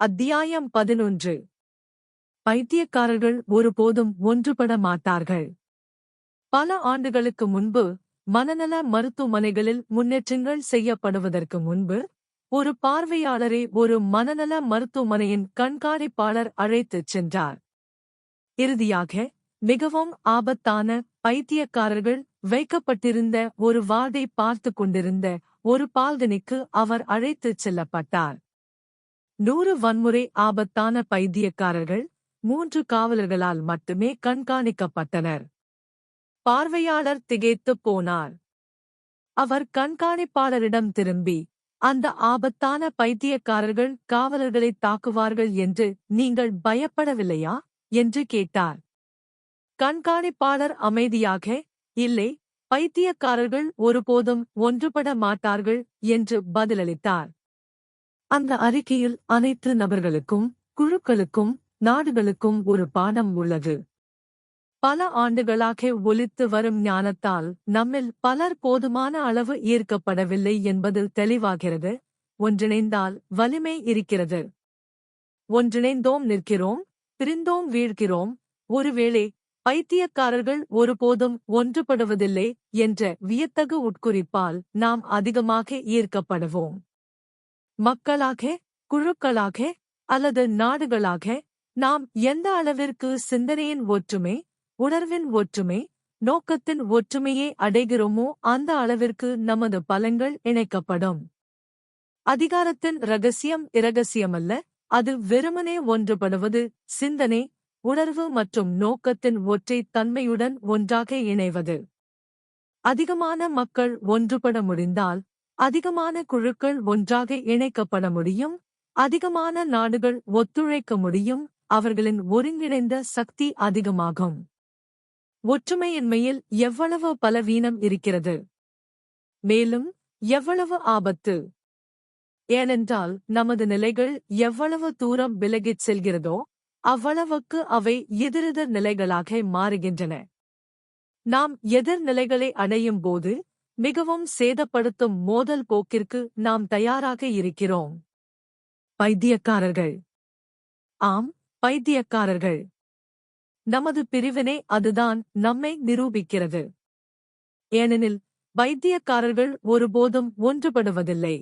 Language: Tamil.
அத்தியாயம் பதினொன்று. பைத்தியக்காரர்கள் ஒருபோதும் ஒன்றுபட மாட்டார்கள். பல ஆண்டுகளுக்கு முன்பு மனநல மருத்துவமனைகளில் முன்னேற்றங்கள் செய்யப்படுவதற்கு முன்பு ஒரு பார்வையாளரை ஒரு மனநல மருத்துவமனையின் கண்காணிப்பாளர் அழைத்துச் சென்றார். இறுதியாக மிகவும் ஆபத்தான பைத்தியக்காரர்கள் வைக்கப்பட்டிருந்த ஒரு வார்டை பார்த்து கொண்டிருந்த ஒரு பால்கனிக்கு அவர் அழைத்துச் செல்லப்பட்டார். நூறு வன்முறை ஆபத்தான பைத்தியக்காரர்கள் மூன்று காவலர்களால் மட்டுமே கண்காணிக்கப்பட்டனர். பார்வையாளர் திகைத்துப் போனார். அவர் கண்காணிப்பாளரிடம் திரும்பி அந்த ஆபத்தான பைத்தியக்காரர்கள் காவலர்களை தாக்குவார்கள் என்று நீங்கள் பயப்படவில்லையா? என்று கேட்டார். கண்காணிப்பாளர் அமைதியாக இல்லை பைத்தியக்காரர்கள் ஒருபோதும் ஒன்றுபட மாட்டார்கள் என்று பதிலளித்தார். அந்த அறிக்கையில் அனைத்து நபர்களுக்கும் குழுக்களுக்கும் நாடுகளுக்கும் ஒரு பாடம் உள்ளது. பல ஆண்டுகளாக ஒலித்து வரும் ஞானத்தால் நம்மில் பலர் போதுமான அளவு ஈர்க்கப்படவில்லை என்பது தெளிவாகிறது. ஒன்றிணைந்தால் வலிமை இருக்கிறது. ஒன்றிணைந்தோம் நிற்கிறோம் பிரிந்தோம் வீழ்கிறோம். ஒருவேளை பைத்தியக்காரர்கள் ஒருபோதும் ஒன்றுபடுவதில்லை என்ற வியத்தகு உட்குறிப்பால் நாம் அதிகமாக ஈர்க்கப்படுவோம். மக்களாக குழுக்களாக அல்லது நாடுகளாக நாம் எந்த அளவிற்கு சிந்தனையின் ஒற்றுமை உணர்வின் ஒற்றுமை நோக்கத்தின் ஒற்றுமையை அடைகிறோமோ அந்த அளவிற்கு நமது பலங்கள் இணைக்கப்படும். அதிகாரத்தின் ரகசியம் இரகசியமல்ல அது வெறுமனே ஒன்றுபடுவது சிந்தனை உணர்வு மற்றும் நோக்கத்தின் ஒற்றை தன்மையுடன் ஒன்றாக இணைவது. அதிகமான மக்கள் ஒன்றுபட முடிந்தால் அதிகமான குழுக்கள் ஒன்றாக இணைக்கப்பட முடியும். அதிகமான நாடுகள் ஒத்துழைக்க முடியும். அவர்களின் ஒருங்கிணைந்த சக்தி அதிகமாகும். ஒற்றுமையின்மையில் எவ்வளவு பலவீனம் இருக்கிறது? மேலும் எவ்வளவு ஆபத்து? ஏனென்றால் நமது நிலைகள் எவ்வளவு தூரம் விலகிச் செல்கிறதோ அவ்வளவுக்கு அவை எதிரெதிர் நிலைகளாக மாறுகின்றன. நாம் எதிர்நிலைகளை அடையும் போது மிகவும் சேதப்படுத்தும் மோதல் போக்கிற்கு நாம் தயாராக இருக்கிறோம். பைத்தியக்காரர்கள். ஆம் பைத்தியக்காரர்கள். நமது பிரிவினை அதுதான் நம்மை நிரூபிக்கிறது. ஏனெனில் வைத்தியக்காரர்கள் ஒருபோதும் ஒன்றுபடுவதில்லை.